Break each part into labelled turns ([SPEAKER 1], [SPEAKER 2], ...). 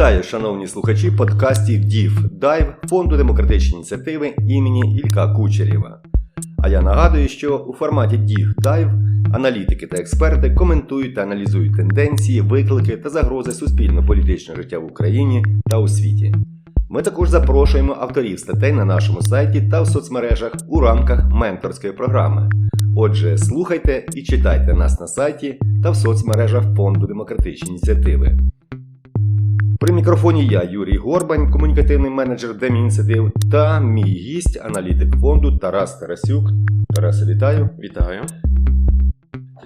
[SPEAKER 1] Вітаю, шановні слухачі подкастів ДІВ Дайв Фонду демократичні ініціативи імені Ілька Кучерєва. А я нагадую, що у форматі DIV Дайв аналітики та експерти коментують та аналізують тенденції, виклики та загрози суспільно-політичного життя в Україні та у світі. Ми також запрошуємо авторів статей на нашому сайті та в соцмережах у рамках менторської програми. Отже, слухайте і читайте нас на сайті та в соцмережах Фонду демократичні ініціативи. При мікрофоні я, Юрій Горбань, комунікативний менеджер Демініціатив, та мій гість, аналітик фонду Тарас Тарасюк. Тарас, вітаю.
[SPEAKER 2] Вітаю.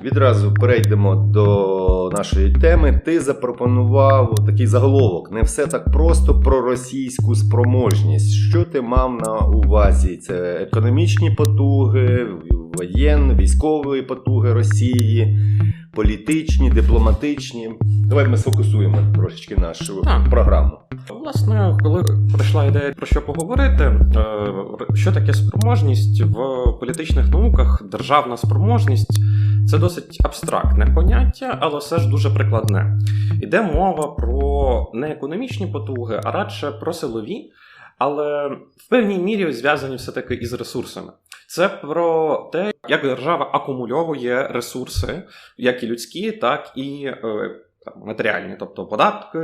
[SPEAKER 1] Відразу перейдемо до нашої теми. Ти запропонував такий заголовок: не все так просто про російську спроможність. Що ти мав на увазі? Це економічні потуги, воєнні, військові потуги Росії, політичні, дипломатичні. Давай ми сфокусуємо трошечки нашу
[SPEAKER 2] Так.
[SPEAKER 1] програму.
[SPEAKER 2] Власне, коли прийшла ідея про що поговорити, е, що таке спроможність в політичних науках, державна спроможність це досить абстрактне поняття, але все ж дуже прикладне. Іде мова про не економічні потуги, а радше про силові, але в певній мірі зв'язані все-таки із ресурсами. Це про те, як держава акумульовує ресурси, як і людські, так і е, там, матеріальні, тобто податки,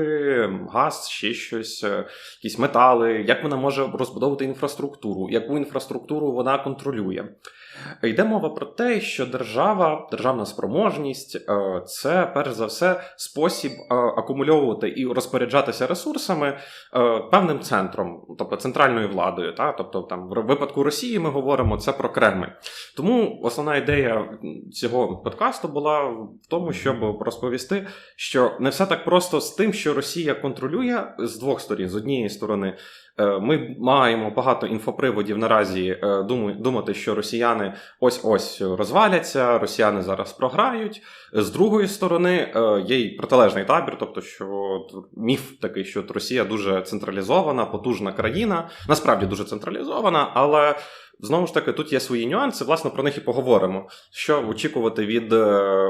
[SPEAKER 2] газ, ще щось, е, якісь метали, як вона може розбудовувати інфраструктуру, яку інфраструктуру вона контролює. Йде мова про те, що держава, державна спроможність е, це перш за все спосіб е, акумульовувати і розпоряджатися ресурсами певним центром, тобто центральною владою. Та? Тобто, там в випадку Росії ми говоримо це про Кремль. Тому основна ідея цього подкасту була в тому, щоб розповісти, що не все так просто з тим, що Росія контролює з двох сторін. З однієї сторони, е, ми маємо багато інфоприводів наразі е, думати, що росіяни ось ось розваляться, росіяни зараз програють. З другої сторони, е, є й протилежний табір, тобто, що міф такий, що Росія дуже централізована, потужна країна, насправді дуже централізована, але. Знову ж таки, тут є свої нюанси, власне, про них і поговоримо. Що очікувати від е,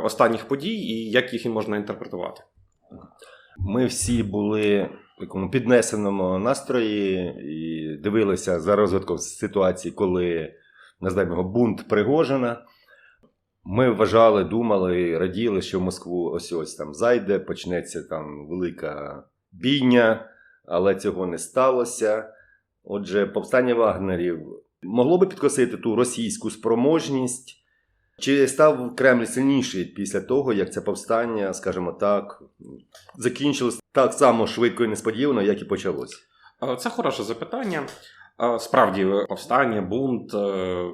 [SPEAKER 2] останніх подій і як їх можна інтерпретувати.
[SPEAKER 1] Ми всі були в такому піднесеному настрої і дивилися за розвитком ситуації, коли називаємо бунт Пригожина. Ми вважали, думали, раділи, що в Москву ось ось там зайде, почнеться там велика бійня, але цього не сталося. Отже, повстання вагнерів могло би підкосити ту російську спроможність. Чи став Кремль сильніший після того, як це повстання, скажімо так, закінчилось так само швидко і несподівано, як і почалось?
[SPEAKER 2] Е, Це хороше запитання. Справді, повстання, бунт, е,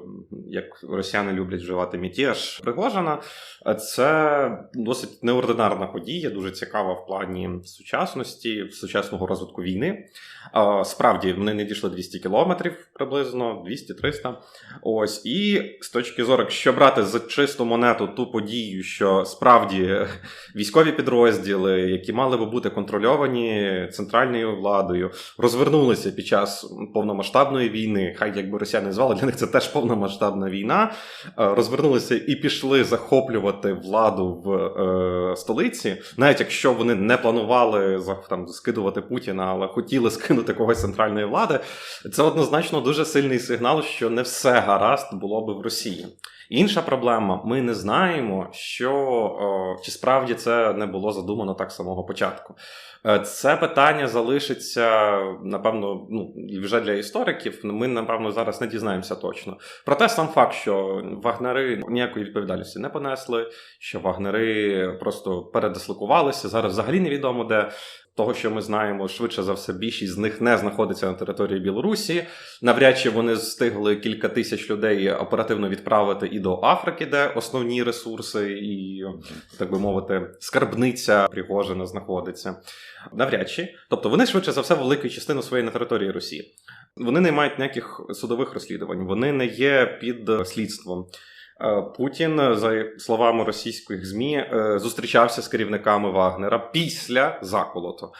[SPEAKER 2] як росіяни люблять вживати мятеж Пригожина, е, це досить неординарна подія, дуже цікава в плані сучасності, сучасного розвитку війни. Справді, вони не дійшли 200 кілометрів приблизно, 200-300. Ось, і з точки зору, якщо брати за чисту монету ту подію, що справді військові підрозділи, які мали би бути контрольовані центральною владою, розвернулися під час повномасштабної війни. Хай якби росіяни звали, для них це теж повномасштабна війна. е, Розвернулися і пішли захоплювати владу в е, столиці, навіть якщо вони не планували там скидувати Путіна, але хотіли скинути когось центральної влади. Це однозначно дуже сильний сигнал, що не все гаразд було би в Росії. Інша проблема: ми не знаємо, що о, чи справді це не було задумано так з самого початку. Е, Це питання залишиться, напевно, ну вже для істориків. Ми, напевно, зараз не дізнаємося точно. Проте сам факт, що вагнери ніякої відповідальності не понесли, що вагнери просто передислокувалися. Зараз взагалі невідомо де. Того, що ми знаємо, швидше за все, більшість з них не знаходиться на території Білорусі. Навряд чи вони встигли кілька тисяч людей оперативно відправити і до Африки, де основні ресурси, і, так би мовити, скарбниця Пригожина знаходиться. Навряд чи. Тобто вони швидше за все велику частину своєї на території Росії. Вони не мають ніяких судових розслідувань, вони не є під слідством. Е, Путін, за словами російських ЗМІ, е, зустрічався з керівниками Вагнера після заколоту.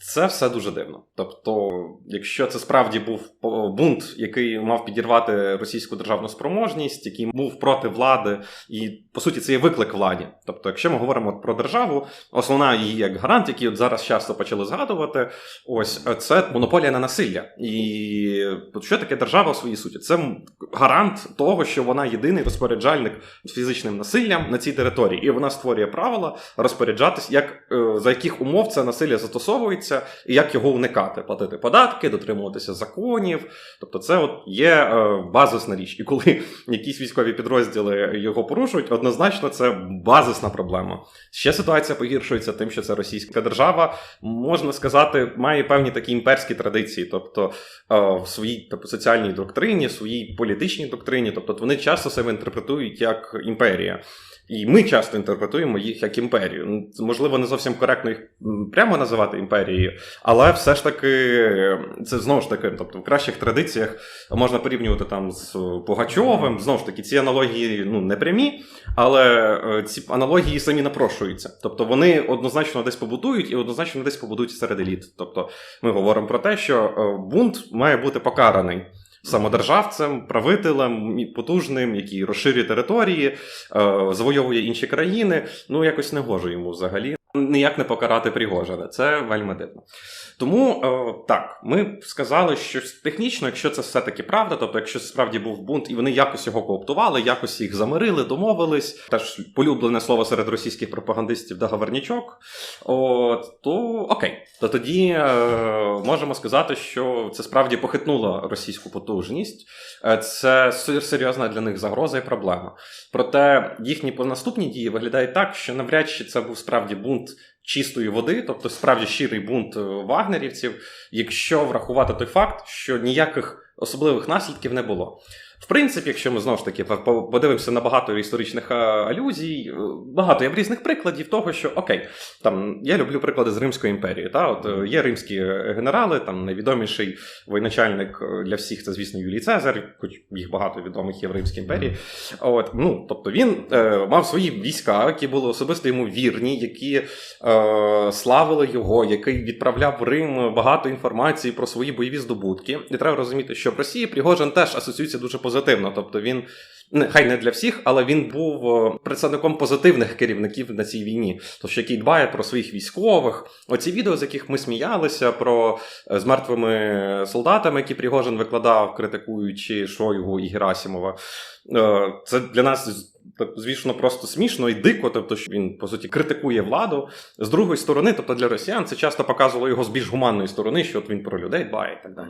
[SPEAKER 2] Це все дуже дивно. Тобто, якщо це справді був бунт, який мав підірвати російську державну спроможність, який був проти влади, і по суті це є виклик владі. Тобто, якщо ми говоримо про державу, основна її як гарант, який от зараз часто почали згадувати, ось е, це монополія на насилля. І що таке держава в своїй суті? Це гарант того, що вона єдиний розпоряджальник з фізичним насиллям на цій території, і вона створює правила розпоряджатись, як е, за яких умов це насилля застосовується, і як його уникати, платити податки, дотримуватися законів. Тобто, це от є е, базисна річ. І коли якісь військові підрозділи його порушують, однозначно це базисна проблема. Ще ситуація погіршується тим, що це російська держава, можна сказати, має певні такі імперські традиції, тобто е, в своїй тобто, соціальній доктрині, в своїй політичній доктрині, тобто вони часто себе інтерпретують як імперія. І ми часто інтерпретуємо їх як імперію. Ну, Можливо, не зовсім коректно їх прямо називати імперією, але все ж таки е, це знову ж таки, тобто в кращих традиціях можна порівнювати там з Пугачовим. Знову ж таки, ці аналогії ну не прямі, але е, ці аналогії самі напрошуються. Тобто вони однозначно десь побудують і однозначно десь побудують серед еліт. Тобто ми говоримо про те, що е, бунт має бути покараний. Самодержавцем, правителем потужним, який розширює території, е, завойовує інші країни. Ну якось не гоже йому взагалі. Ніяк не покарати Пригожина. Це вельми дивно. Тому е, так, ми сказали, що технічно, якщо це все-таки правда, тобто, якщо справді був бунт, і вони якось його кооптували, якось їх замирили, домовились, теж полюблене слово серед російських пропагандистів договорнячок, от, то окей. То тоді е, можемо сказати, що це справді похитнуло російську потужність. Е, Це серйозна для них загроза і проблема. Проте їхні наступні дії виглядають так, що навряд чи це був справді бунт чистої води, тобто справді щирий бунт е, вагнерівців, якщо врахувати той факт, що ніяких особливих наслідків не було. В принципі, якщо ми знову ж таки по- по- подивимося на багато історичних е, алюзій, е, багато є різних прикладів того, що окей, там я люблю приклади з Римської імперії. Та от е, є римські генерали, там найвідоміший воєначальник для всіх, це звісно Юлій Цезар, хоч їх багато відомих є в Римській імперії. От ну тобто він е, мав свої війська, які були особисто йому вірні, які е, славили його, який відправляв в Рим багато інформації про свої бойові здобутки. І треба розуміти, що в Росії Пригожин теж асоціюється дуже позитивно. Тобто він хай не для всіх, але він був е, представником позитивних керівників на цій війні, тобто який дбає про своїх військових. Оці відео, з яких ми сміялися, про е, з мертвими солдатами, які Пригожин викладав, критикуючи Шойгу і Герасимова. Е, Це для нас. Так, Звісно, просто смішно і дико, тобто, що він по суті критикує владу. З другої сторони, тобто для росіян, це часто показувало його з більш гуманної сторони, що от він про людей дбає і так далі.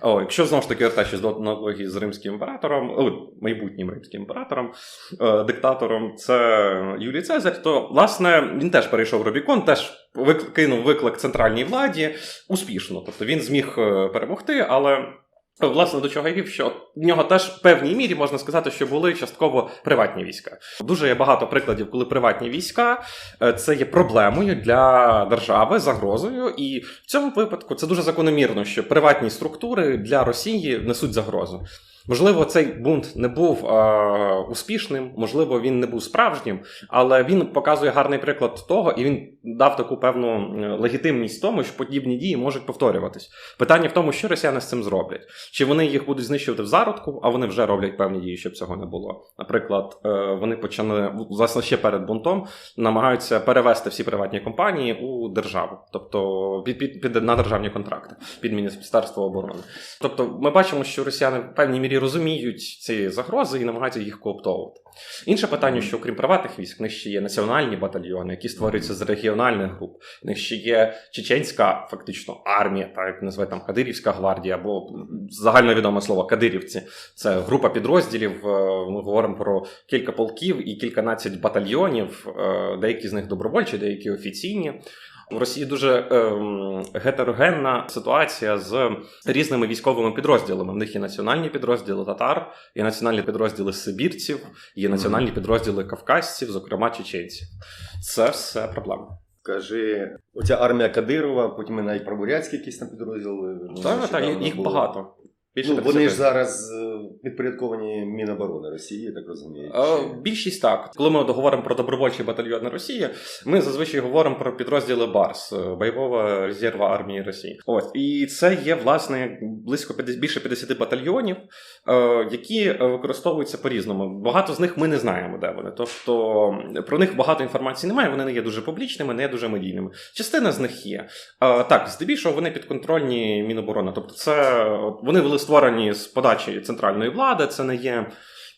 [SPEAKER 2] О, якщо знову ж таки вертатися до аналогії з римським імператором, о, майбутнім римським імператором, е, диктатором, це Юлій Цезарь, то власне він теж перейшов Рубікон, теж вик- кинув виклик центральній владі успішно. Тобто він зміг е, перемогти, але. Власне, до чого я вів, що в нього теж в певній мірі можна сказати, що були частково приватні війська. Дуже є багато прикладів, коли приватні війська е, це є проблемою для держави, загрозою, і в цьому випадку це дуже закономірно, що приватні структури для Росії несуть загрозу. Можливо, цей бунт не був е, успішним, можливо, він не був справжнім, але він показує гарний приклад того, і він дав таку певну легітимність тому, що подібні дії можуть повторюватись. Питання в тому, що росіяни з цим зроблять. Чи вони їх будуть знищувати в зародку, а вони вже роблять певні дії, щоб цього не було. Наприклад, е, вони почали власне ще перед бунтом намагаються перевести всі приватні компанії у державу, тобто під, під, під на державні контракти під Міністерство оборони. Тобто, ми бачимо, що росіяни в певній мірі розуміють ці загрози і намагаються їх кооптовувати. Інше питання, що окрім приватних військ, в них ще є національні батальйони, які створюються з регіональних груп. В них ще є чеченська фактично армія, так як називають там Кадирівська гвардія, або загальновідоме слово Кадирівці. Це група підрозділів. е, Ми говоримо про кілька полків і кільканадцять батальйонів. е, Деякі з них добровольчі, деякі офіційні. В Росії дуже ем, гетерогенна ситуація з різними військовими підрозділами. В них є національні підрозділи татар, є національні підрозділи сибірців, є національні підрозділи кавказців, зокрема чеченців. Це все проблема.
[SPEAKER 1] Кажи, оця армія Кадирова, потім ми навіть про бурятські якісь там підрозділи. ну,
[SPEAKER 2] Так, так, їх
[SPEAKER 1] було.
[SPEAKER 2] багато. Більше
[SPEAKER 1] Ну, вони ж зараз е, підпорядковані Міноборони Росії, я так розумію. Чи-
[SPEAKER 2] Більшість так. Коли ми говоримо про добровольчі батальйони Росії, ми зазвичай говоримо про підрозділи БАРС е, бойового резерву армії Росії. Ось і це є власне близько 50, більше 50 батальйонів, е, які використовуються по-різному. Багато з них ми не знаємо, де вони. Тобто про них багато інформації немає. Вони не є дуже публічними, не є дуже медійними. Частина з них є. Так, здебільшого вони підконтрольні Міноборони. Тобто, це вони були створені з подачі центральної влади. Це не є.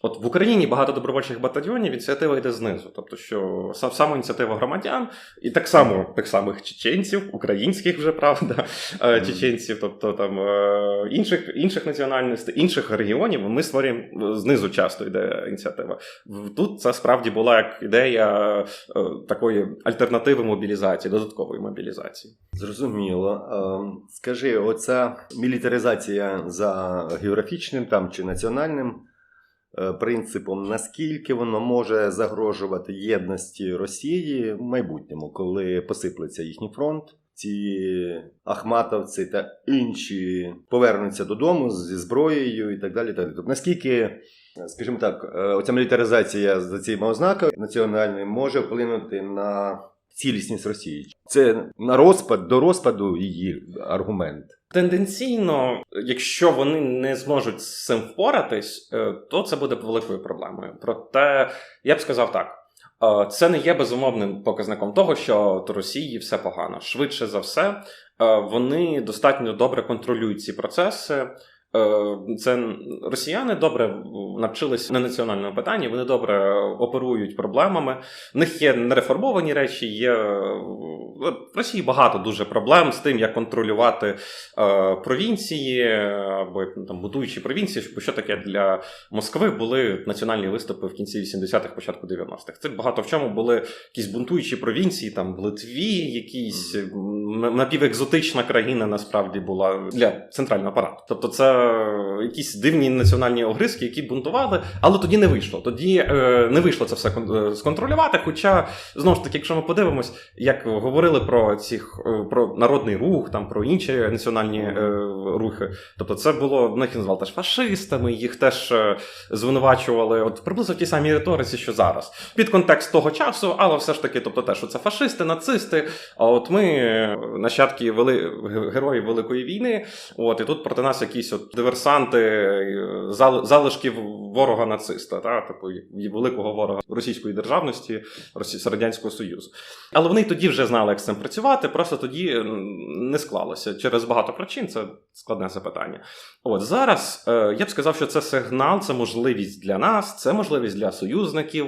[SPEAKER 2] От в Україні багато добровольчих батальйонів, ініціатива йде знизу. Тобто, що сам саме ініціатива громадян, і так само тих самих чеченців, українських вже правда, е, чеченців, тобто там е, інших, інших національностей, інших регіонів, ми створюємо е, знизу часто йде ініціатива. Тут це справді була як ідея такої альтернативи мобілізації, додаткової мобілізації.
[SPEAKER 1] Зрозуміло. Скажи, оця мілітаризація за географічним там чи національним принципом, наскільки воно може загрожувати єдності Росії в майбутньому, коли посиплеться їхній фронт? Ці ахматовці та інші повернуться додому зі зброєю і так далі. Так далі. Тобто, наскільки, е, скажімо так, е, оця мілітаризація за цими ознаками національної може вплинути на цілісність Росії? Це на розпад до розпаду її аргумент.
[SPEAKER 2] Тенденційно, якщо вони не зможуть з цим впоратись, е, то це буде великою проблемою. Проте я б сказав так: е, це не є безумовним показником того, що от Росії все погано. Швидше за все, е, вони достатньо добре контролюють ці процеси. Е, Це росіяни добре навчились на національному питанні. Вони добре оперують проблемами. В них є нереформовані речі. Є е, в Росії багато дуже проблем з тим, як контролювати е, провінції або ну, там будуючі провінції. Що таке для Москви були національні виступи в кінці 80-х, початку 90-х. Це багато в чому були якісь бунтуючі провінції, там в Литві, якісь напівекзотична країна насправді була для центрального апарату. Тобто, це якісь дивні національні огризки, які бунтували, але тоді не вийшло. Тоді е, не вийшло це все е, сконтролювати. Хоча знову ж таки, якщо ми подивимось, як говорили про цих е, про народний рух, там про інші національні е, рухи. Тобто, це було в них назвали теж фашистами, їх теж е, звинувачували, от приблизно в тій самій риториці, що зараз. Під контекст того часу, але все ж таки, тобто, те, що це фашисти, нацисти. А от ми е, нащадки вели... ге- героїв Великої війни. От і тут проти нас якісь от диверсанти, е, залишків ворога нациста, та типу великого ворога російської державності. Радянського Союзу. Але вони тоді вже знали, як з цим працювати. Просто тоді не склалося через багато причин. Це складне запитання. От зараз е, я б сказав, що це сигнал, це можливість для нас, це можливість для союзників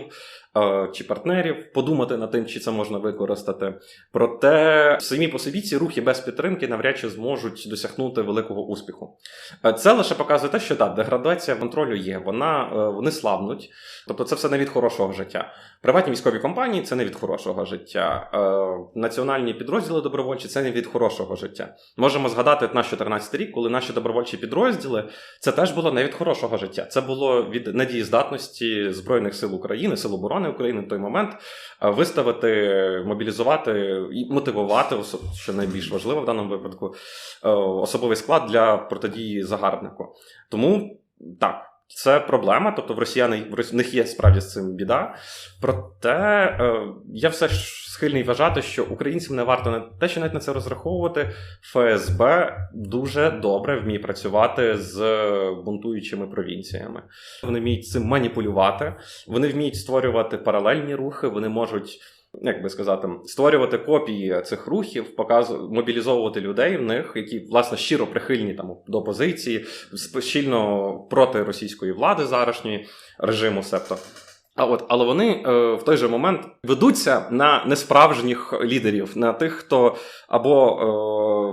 [SPEAKER 2] чи партнерів подумати над тим, чи це можна використати. Проте самі по собі ці рухи без підтримки навряд чи зможуть досягнути великого успіху. Е, Це лише показує те, що так, деградація контролю є. Вона е, вони слабнуть. Тобто, це все не від хорошого життя. Приватні військові компанії це не від хорошого життя. Е, Національні підрозділи добровольчі це не від хорошого життя. Можемо згадати наш 14 рік, коли наші добровольчі підрозділи це теж було не від хорошого життя. Це було від недієздатності Збройних сил України, Сил оборони України в той момент е, виставити, мобілізувати і мотивувати, що найбільш важливо в даному випадку, е, особовий склад для протидії загарбнику. Тому так. Це проблема, тобто в росіяни в них є справді з цим біда. Проте е, я все ж схильний вважати, що українцям не варто не те, що навіть на це розраховувати. ФСБ дуже добре вміє працювати з бунтуючими провінціями. Вони вміють цим маніпулювати, вони вміють створювати паралельні рухи, вони можуть. Як би сказати, створювати копії цих рухів, показу, мобілізовувати людей в них, які власне щиро прихильні там до опозиції, сп- щільно проти російської влади зарашньої режиму, себто. А от, але вони е, в той же момент ведуться на несправжніх лідерів, на тих, хто або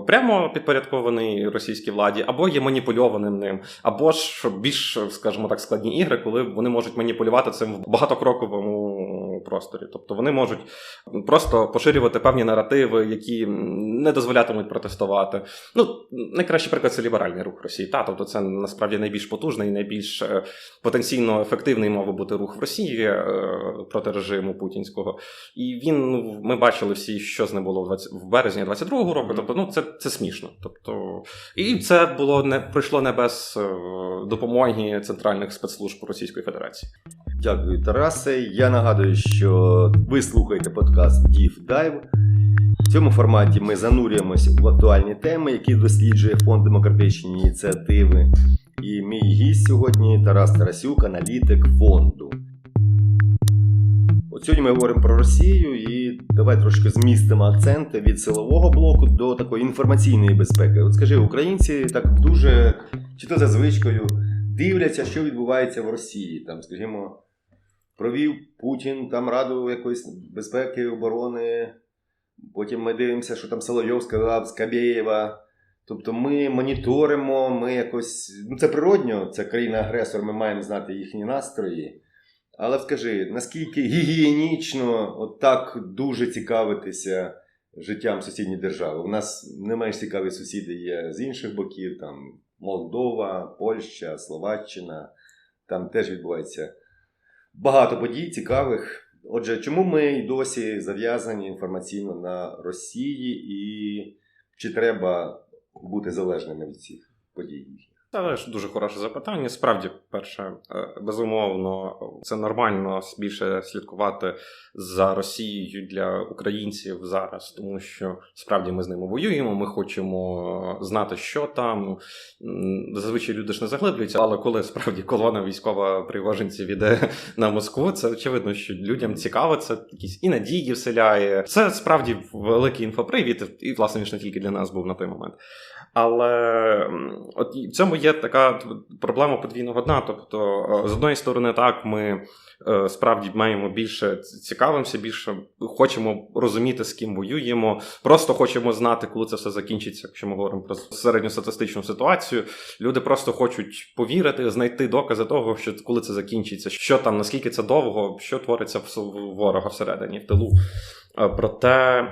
[SPEAKER 2] е, прямо підпорядкований російській владі, або є маніпульованим ним, або ж більш, скажімо так, складні ігри, коли вони можуть маніпулювати цим в багатокроковому просторі. Тобто вони можуть просто поширювати певні наративи, які не дозволятимуть протестувати. Ну, найкращий приклад це ліберальний рух Росії. Та, тобто це насправді найбільш потужний найбільш е, потенційно ефективний мав би бути рух в Росії е, проти режиму путінського. І він, ну, ми бачили всі, що з ним було в, 20, в березні 22-го року. Тобто, ну, це, це смішно. Тобто, і це було не пройшло не без е, допомоги центральних спецслужб Російської Федерації.
[SPEAKER 1] Дякую, Тарасе. Я нагадую, що ви слухаєте подкаст Deep Dive. В цьому форматі ми занурюємося в актуальні теми, які досліджує фонд демократичні ініціативи. І мій гість сьогодні Тарас Тарасюк, аналітик фонду. От сьогодні ми говоримо про Росію і давай трошки змістимо акценти від силового блоку до такої інформаційної безпеки. От скажи, українці так дуже чи то за звичкою дивляться, що відбувається в Росії. Там, скажімо, провів Путін там раду якоїсь безпеки, оборони. Потім ми дивимося, що там Соловйов сказав Скабєєва. Тобто ми моніторимо, ми якось. Ну, це природньо, це країна-агресор, ми маємо знати їхні настрої. Але скажи, наскільки гігієнічно от так дуже цікавитися життям сусідньої держави? У нас не менш цікаві сусіди є з інших боків, там Молдова, Польща, Словаччина. Там теж відбувається багато подій цікавих. Отже, чому ми й досі зав'язані інформаційно на Росії, і чи треба бути залежними від цих подій їхніх?
[SPEAKER 2] Це дуже хороше запитання. Справді, перше, е, безумовно, це нормально більше слідкувати за Росією для українців зараз, тому що справді ми з ними воюємо. Ми хочемо знати, що там. Зазвичай люди ж не заглиблюються, але коли справді колона військова привоженців іде на Москву, це очевидно, що людям цікаво, це якісь і надії вселяє. Це справді великий інфопривід, і власне ж не тільки для нас був на той момент. Але от в цьому є така проблема подвійного дна. Тобто, е, з одної сторони, так ми е, справді маємо більше цікавимося, більше хочемо розуміти, з ким воюємо. Просто хочемо знати, коли це все закінчиться. Якщо ми говоримо про середньостатистичну ситуацію, люди просто хочуть повірити, знайти докази того, що коли це закінчиться, що там, наскільки це довго, що твориться в ворога всередині, в тилу. Проте,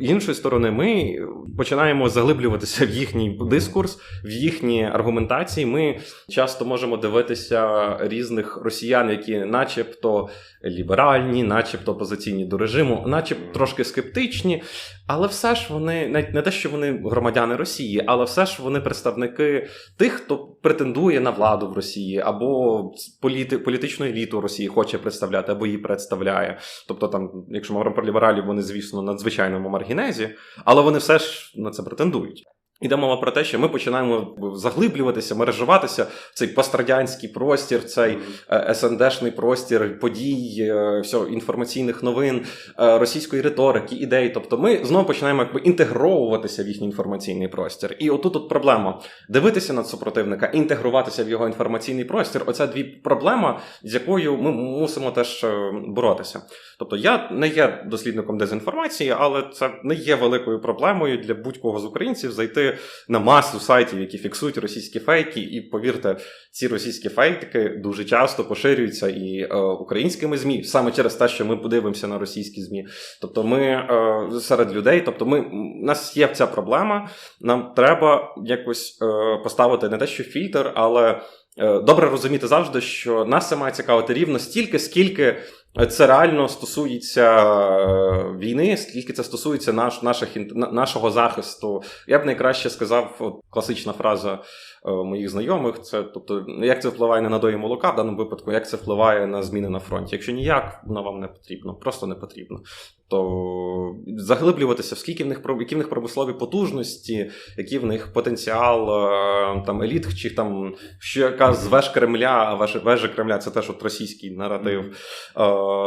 [SPEAKER 2] іншої сторони, ми починаємо заглиблюватися в їхній дискурс, в їхні аргументації. Ми часто можемо дивитися різних росіян, які, начебто, ліберальні, начебто опозиційні до режиму, начебто трошки скептичні, але все ж вони навіть не те, що вони громадяни Росії, але все ж вони представники тих, хто претендує на владу в Росії, або політи, політичну еліту Росії хоче представляти, або її представляє. Тобто, там, якщо ми говоримо про лібералів, вони, звісно, надзвичайному маргінезі, але вони все ж на це претендують. Іде мова про те, що ми починаємо заглиблюватися, мережуватися в цей пострадянський простір, цей е, СНДшний простір подій, е, всього, інформаційних новин, е, російської риторики, ідей. Тобто ми знову починаємо якби інтегровуватися в їхній інформаційний простір. І отут от проблема дивитися на супротивника, інтегруватися в його інформаційний простір. Оця дві проблема, з якою ми мусимо теж боротися. Тобто я не є дослідником дезінформації, але це не є великою проблемою для будь-кого з українців зайти на масу сайтів, які фіксують російські фейки. І повірте, ці російські фейки дуже часто поширюються і е, українськими змі саме через те, що ми подивимося на російські змі. Тобто, ми е, серед людей, тобто, ми у нас є ця проблема. Нам треба якось е, поставити не те, що фільтр, але е, добре розуміти завжди, що нас це має цікавити рівно стільки, скільки. Це реально стосується е, війни, скільки це стосується наш, наших, нашого захисту. Я б найкраще сказав, от, класична фраза е, моїх знайомих: це тобто, як це впливає на надої молока в даному випадку, як це впливає на зміни на фронті. Якщо ніяк, воно вам не потрібно, просто не потрібно. То заглиблюватися, скільки в них які в них промислові потужності, який в них потенціал е, там еліт, чи там що яка з веж Кремля, а веж, вежа Кремля це теж от російський наратив. Е,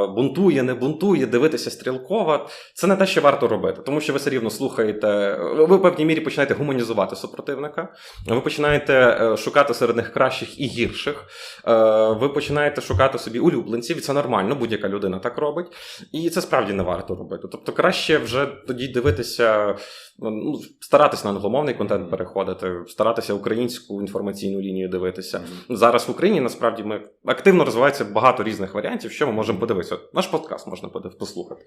[SPEAKER 2] бунтує, не бунтує, дивитися стрілково. Це не те, що варто робити, тому що ви все рівно слухаєте. Ви в певній мірі починаєте гуманізувати супротивника. Ви починаєте починаєте е, шукати серед них кращих і гірших. Е, Ви починаєте шукати собі улюбленців, і це нормально, будь-яка людина так робить. І це справді не варто робити. Тобто, краще вже тоді дивитися, ну, старатися на англомовний контент переходити, старатися українську інформаційну лінію дивитися. Зараз в Україні насправді ми активно розвивається багато різних варіантів, що ми можемо подивитися. Наш подкаст можна послухати.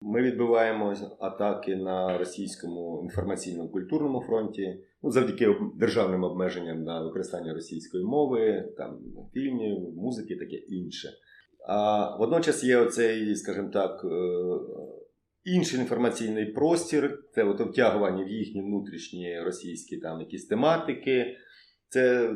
[SPEAKER 1] Ми відбиваємо атаки на російському інформаційному культурному фронті, ну, завдяки державним обмеженням на використання російської мови, там фільмів, музики, таке інше. А водночас є оцей, скажімо так, е, інший інформаційний простір, це от втягування в їхні внутрішні російські там якісь тематики. Це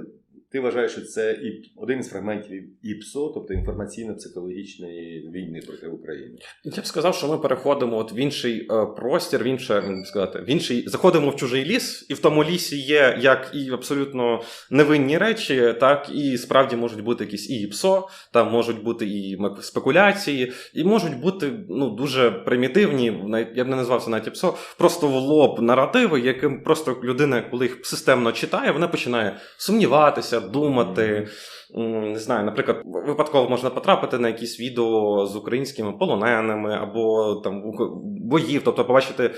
[SPEAKER 1] ти вважаєш, що це і один із фрагментів ІПСО, тобто інформаційно-психологічної війни проти України.
[SPEAKER 2] Я б сказав, що ми переходимо от в інший е, простір, в інше сказати, в інший заходимо в чужий ліс, і в тому лісі є як і абсолютно невинні речі, так і справді можуть бути якісь і ПСО, там можуть бути і спекуляції, і можуть бути ну дуже примітивні, я б не назвав це навіть ПСО, просто в лоб наративи, яким просто людина, коли їх системно читає, вона починає сумніватися, думати. Не знаю, наприклад, випадково можна потрапити на якісь відео з українськими полоненими або там боїв, тобто побачити,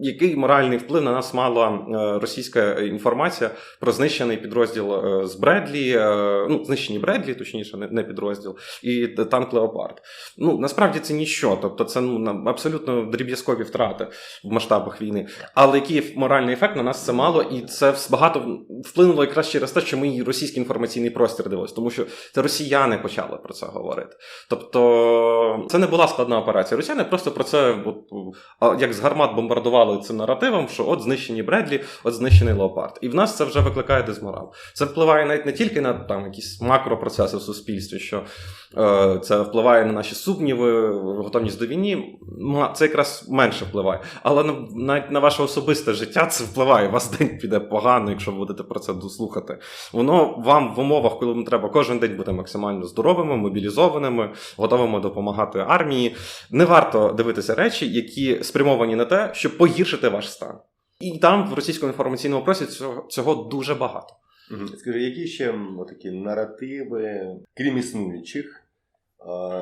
[SPEAKER 2] який моральний вплив на нас мала е, російська інформація про знищений підрозділ е, з Бредлі, е, ну, знищені Бредлі, точніше, не, підрозділ, і танк Леопард. Ну, насправді це ніщо, тобто це ну, абсолютно дріб'язкові втрати в масштабах війни. Але який моральний ефект на нас це мало, і це багато вплинуло якраз через те, що ми і російський інформаційний простір дивилось, тому що це росіяни почали про це говорити. Тобто це не була складна операція. Росіяни просто про це, от, як з гармат бомбардували цим наративом, що от знищені Бредлі, от знищений Леопард. І в нас це вже викликає дезморал. Це впливає навіть не тільки на там якісь макропроцеси в суспільстві, що це впливає на наші сумніви, готовність до війни. Ма- Це якраз менше впливає. Але на, навіть на ваше особисте життя це впливає. Вас день піде погано, якщо ви будете про це дослухати. Воно вам в умовах, коли вам треба кожен день бути максимально здоровими, мобілізованими, готовими допомагати армії. Не варто дивитися речі, які спрямовані на те, щоб погіршити ваш стан. І там в російському інформаційному просторі цього, цього дуже багато.
[SPEAKER 1] Скажи, які ще такі наративи, крім існуючих,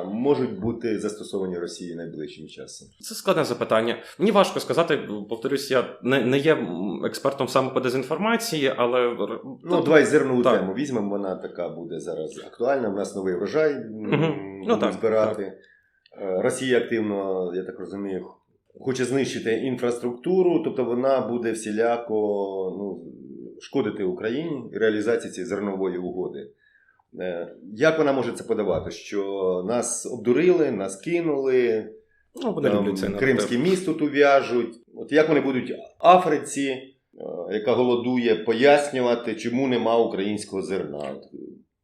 [SPEAKER 1] можуть бути застосовані Росією найближчим часом?
[SPEAKER 2] Це складне запитання. Мені важко сказати. Повторюсь, я не, не є експертом саме по дезінформації, але
[SPEAKER 1] Ну, давай зернову
[SPEAKER 2] Так.
[SPEAKER 1] тему візьмемо, вона така буде зараз актуальна. У нас новий врожай
[SPEAKER 2] Мгм. Ну, так,
[SPEAKER 1] збирати. Е, Росія активно, я так розумію, хоче знищити інфраструктуру, тобто вона буде всіляко ну, шкодити Україні і реалізації цієї зернової угоди. Е, Як вона може це подавати? Що нас обдурили, нас кинули,
[SPEAKER 2] ну, вони
[SPEAKER 1] там,
[SPEAKER 2] це.
[SPEAKER 1] Кримське місто тут в'яжуть. От як вони будуть Африці, е, яка голодує, пояснювати, чому нема українського зерна?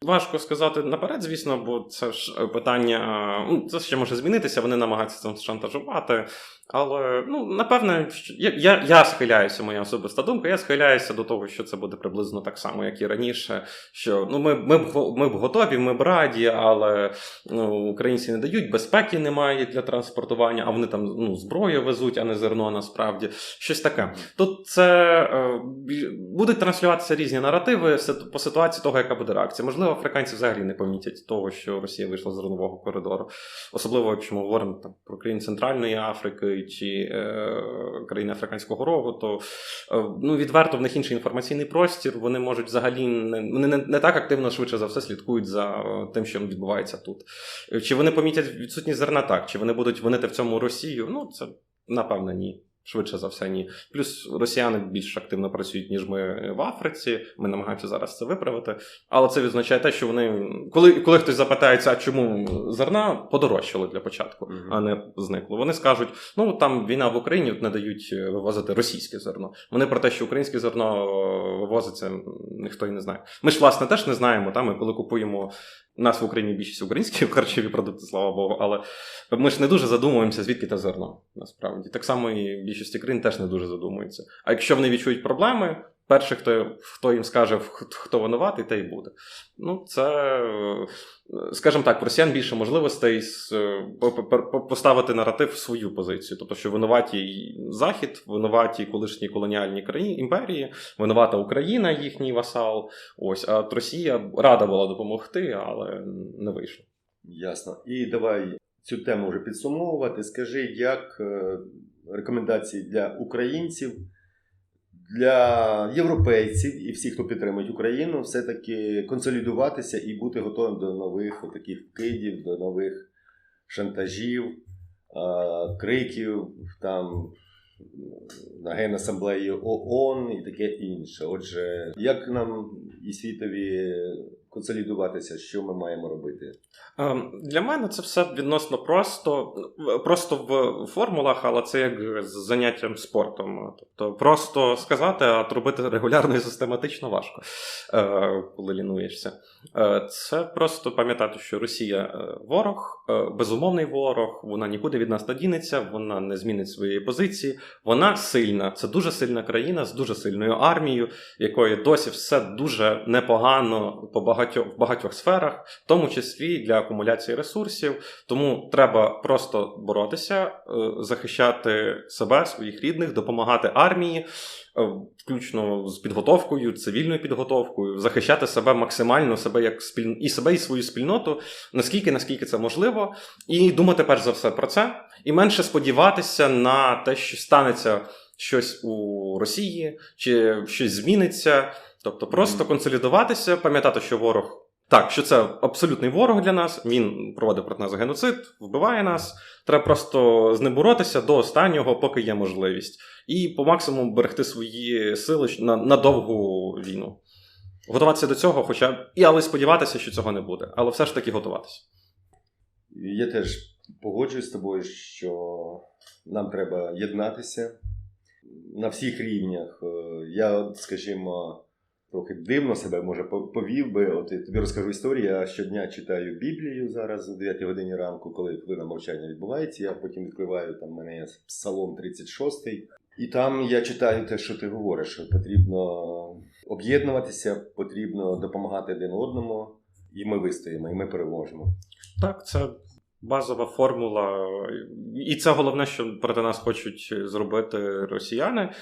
[SPEAKER 2] Важко сказати наперед, звісно, бо це ж е, питання. е, Ну, це ще може змінитися, вони намагаються цим шантажувати. Але ну, напевне, я, я, я схиляюся, моя особиста думка. Я схиляюся до того, що це буде приблизно так само, як і раніше. Що ну, ми, ми, ми б готові, ми б раді, але ну, українці не дають, безпеки немає для транспортування, а вони там ну, зброю везуть, а не зерно насправді. Щось таке. Тут це е, будуть транслюватися різні наративи по ситуації того, яка буде реакція. Можливо, африканці взагалі не помітять того, що Росія вийшла з зернового коридору. Особливо, якщо ми говоримо там, про країни Центральної Африки чи е, країни Африканського Рогу, то е, ну, відверто в них інший інформаційний простір. Вони можуть взагалі не, вони не, не так активно швидше за все слідкують за е, тим, що відбувається тут. Чи вони помітять відсутність зерна так, чи вони будуть винити в цьому Росію? Ну, це напевно ні. Швидше за все, ні. Плюс росіяни більш активно працюють, ніж ми в Африці. Ми намагаємося зараз це виправити. Але це відзначає те, що вони, коли, коли хтось запитається, а чому зерна подорожчало для початку,
[SPEAKER 1] Мгм.
[SPEAKER 2] а не зникло. Вони скажуть: ну там війна в Україні от не дають е, вивозити російське зерно. Вони про те, що українське зерно е, вивозиться, ніхто і не знає. Ми ж власне теж не знаємо. Та ми коли купуємо нас в Україні більшість українські харчові продукти, слава Богу, але ми ж не дуже задумуємося, звідки те зерно. Насправді так само і більшість країн теж не дуже задумуються. А якщо вони відчують проблеми, перший, хто, хто їм скаже, хто винуватий, те й буде. Ну, це, скажімо так, росіян більше можливостей е, по- по- по- поставити наратив в свою позицію. Тобто, що винуваті Захід, винуваті колишні колоніальні країни, імперії, винувата Україна, їхній васал. Ось, а Росія рада була допомогти, але не вийшло.
[SPEAKER 1] Ясно. І давай цю тему вже підсумовувати. Скажи, як е, рекомендації для українців, для європейців і всіх, хто підтримують Україну, все-таки консолідуватися і бути готовим до нових таких вкидів, до нових шантажів, криків там на Генасамблеї ООН і таке інше. Отже, як нам і світові консолідуватися, що ми маємо робити?
[SPEAKER 2] Ем, Для мене це все відносно просто, просто в формулах, але це як з заняттям спортом. Тобто просто сказати, а робити регулярно і систематично важко, е, коли лінуєшся. Е, Це просто пам'ятати, що Росія е, ворог, безумовний ворог, вона нікуди від нас не дінеться, вона не змінить своєї позиції. Вона сильна. Це дуже сильна країна з дуже сильною армією, якої досі все дуже непогано по багатьох в багатьох сферах, в тому числі для акумуляції ресурсів. Тому треба просто боротися, е, захищати себе, своїх рідних, допомагати армії, е, включно з підготовкою, цивільною підготовкою, захищати себе максимально, себе як спіль... і себе, і свою спільноту, наскільки наскільки це можливо, і думати перш за все про це, і менше сподіватися на те, що станеться щось у Росії, чи щось зміниться. Тобто просто
[SPEAKER 1] Мгм.
[SPEAKER 2] консолідуватися, пам'ятати, що ворог. Так, що це абсолютний ворог для нас. Він проводить проти нас геноцид, вбиває нас. Треба просто з ним боротися до останнього, поки є можливість, і по максимуму берегти свої сили на, на довгу війну. Готуватися до цього, хоча б і але сподіватися, що цього не буде, але все ж таки готуватися.
[SPEAKER 1] Я теж погоджуюсь з тобою, що нам треба єднатися на всіх рівнях. Е, Я, скажімо, трохи дивно себе може по- повів би. От я тобі розкажу історію. Я щодня читаю Біблію зараз о 9 годині ранку, коли хвилина мовчання відбувається. Я потім відкриваю там мене є Псалом 36. І там я читаю те, що ти говориш, що потрібно об'єднуватися, потрібно допомагати один одному, і ми вистоїмо, і ми переможемо.
[SPEAKER 2] Так, це базова формула, і це головне, що проти нас хочуть зробити росіяни.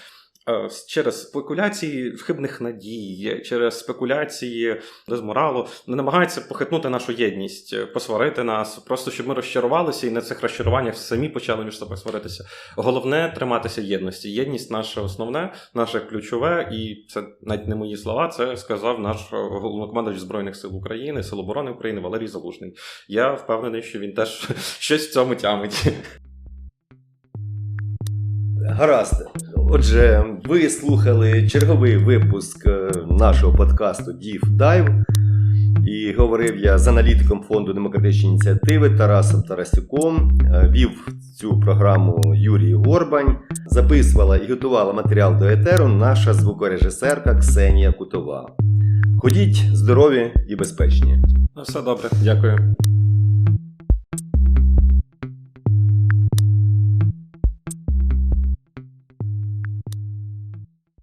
[SPEAKER 2] Е, Через спекуляції хибних надій, через спекуляції дезморалу, намагаються похитнути нашу єдність, посварити нас, просто щоб ми розчарувалися і на цих розчаруваннях самі почали між собою сваритися. Головне триматися єдності. Єдність наше основне, наше ключове, і це навіть не мої слова. Це сказав наш головнокомандувач Збройних сил України, Сил оборони України Валерій Залужний. Я впевнений, що він теж щось в цьому тямить.
[SPEAKER 1] Гаразд. Отже, ви слухали черговий випуск е, нашого подкасту Дів Дайв. І говорив я з аналітиком фонду демократичні ініціативи Тарасом Тарасюком. Е, Вів цю програму Юрій Горбань. Записувала і готувала матеріал до етеру наша звукорежисерка Ксенія Кутова. Ходіть здорові і безпечні.
[SPEAKER 2] Ну, Все добре, дякую.